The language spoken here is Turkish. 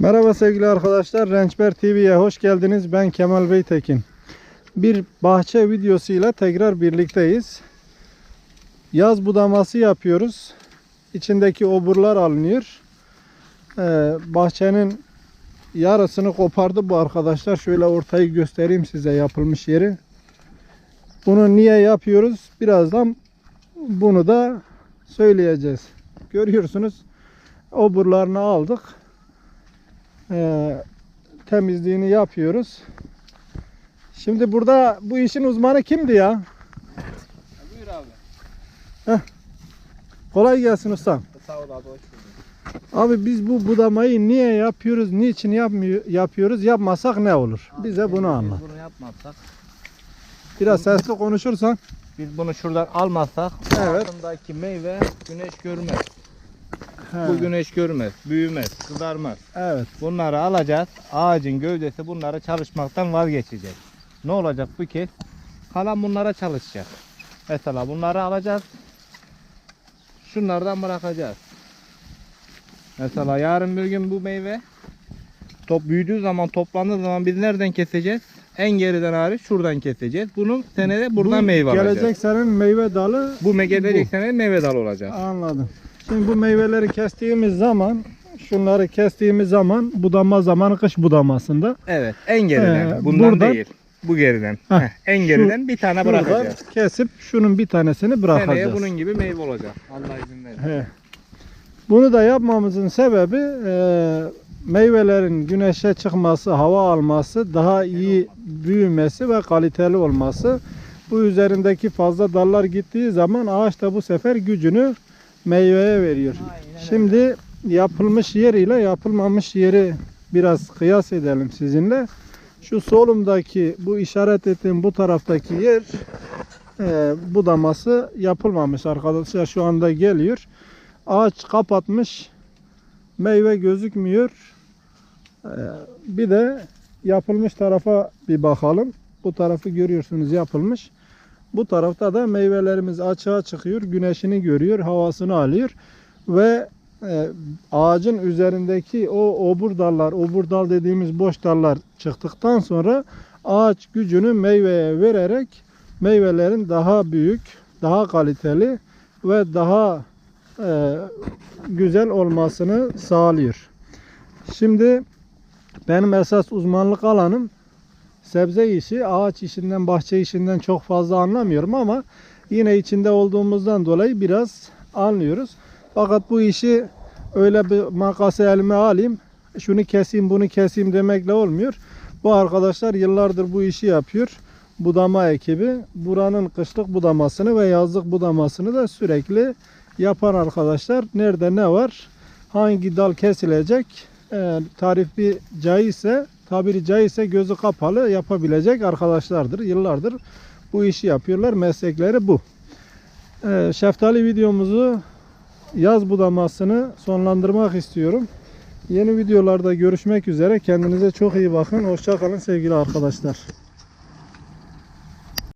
Merhaba sevgili arkadaşlar. Rençber TV'ye hoş geldiniz. Ben Kemal Beytekin. Bir bahçe videosuyla tekrar birlikteyiz. Yaz budaması yapıyoruz. İçindeki oburlar alınıyor. Ee, bahçenin yarısını kopardı bu arkadaşlar. Şöyle ortayı göstereyim size yapılmış yeri. Bunu niye yapıyoruz? Birazdan bunu da söyleyeceğiz. Görüyorsunuz oburlarını aldık. Ee, temizliğini yapıyoruz. Şimdi burada bu işin uzmanı kimdi ya? Buyur abi. Kolay gelsin ustam. Sağ ol abi. Abi biz bu budamayı niye yapıyoruz, niçin yapmıyor, yapıyoruz, yapmasak ne olur? Bize bunu anlat. Biz bunu yapmazsak, Biraz sesli konuşursan. biz bunu şuradan almazsak Evet. altındaki meyve güneş görmez. He, Bu güneş görmez, büyümez, kızarmaz. Evet. Bunları alacağız. Ağacın gövdesi bunları çalışmaktan vazgeçecek. Ne olacak bu kez? Kalan bunlara çalışacak. Mesela bunları alacağız. Şunlardan bırakacağız. Mesela yarın bir gün bu meyve top büyüdüğü zaman toplandığı zaman biz nereden keseceğiz? En geriden hariç şuradan keseceğiz. Bunun senede buradan Bu meyve Gelecek alacağız. senin meyve dalı. Bu gelecek bu. sene meyve dalı olacak. Anladım. Şimdi bu meyveleri kestiğimiz zaman, şunları kestiğimiz zaman budama zamanı kış budamasında. Evet, en geriden. Ee, Bundan buradan- değil. Bu geriden. Heh, Heh, en şu- geriden bir tane bırakacağız. kesip şunun bir tanesini bırakacağız. Seneye bunun gibi meyve olacak. Allah izin verir. He. Bunu da yapmamızın sebebi e, meyvelerin güneşe çıkması, hava alması, daha iyi büyümesi ve kaliteli olması. Bu üzerindeki fazla dallar gittiği zaman ağaç da bu sefer gücünü meyveye veriyor. Şimdi yapılmış yer ile yapılmamış yeri biraz kıyas edelim sizinle. Şu solumdaki bu işaret ettiğim bu taraftaki yer e, budaması yapılmamış arkadaşlar şu anda geliyor. Ağaç kapatmış. Meyve gözükmüyor. E, bir de yapılmış tarafa bir bakalım. Bu tarafı görüyorsunuz yapılmış. Bu tarafta da meyvelerimiz açığa çıkıyor. Güneşini görüyor, havasını alıyor ve e, ağacın üzerindeki o obur dallar, obur dal dediğimiz boş dallar çıktıktan sonra ağaç gücünü meyveye vererek meyvelerin daha büyük, daha kaliteli ve daha e, güzel olmasını sağlıyor. Şimdi benim esas uzmanlık alanım sebze işi, ağaç işinden, bahçe işinden çok fazla anlamıyorum ama yine içinde olduğumuzdan dolayı biraz anlıyoruz. Fakat bu işi öyle bir makası elime alayım, şunu keseyim, bunu keseyim demekle olmuyor. Bu arkadaşlar yıllardır bu işi yapıyor. Budama ekibi. Buranın kışlık budamasını ve yazlık budamasını da sürekli yapan arkadaşlar. Nerede ne var? Hangi dal kesilecek? Ee, tarifi caizse, tabiri caizse gözü kapalı yapabilecek arkadaşlardır. Yıllardır bu işi yapıyorlar. Meslekleri bu. Ee, şeftali videomuzu yaz budamasını sonlandırmak istiyorum. Yeni videolarda görüşmek üzere. Kendinize çok iyi bakın. Hoşça kalın sevgili arkadaşlar.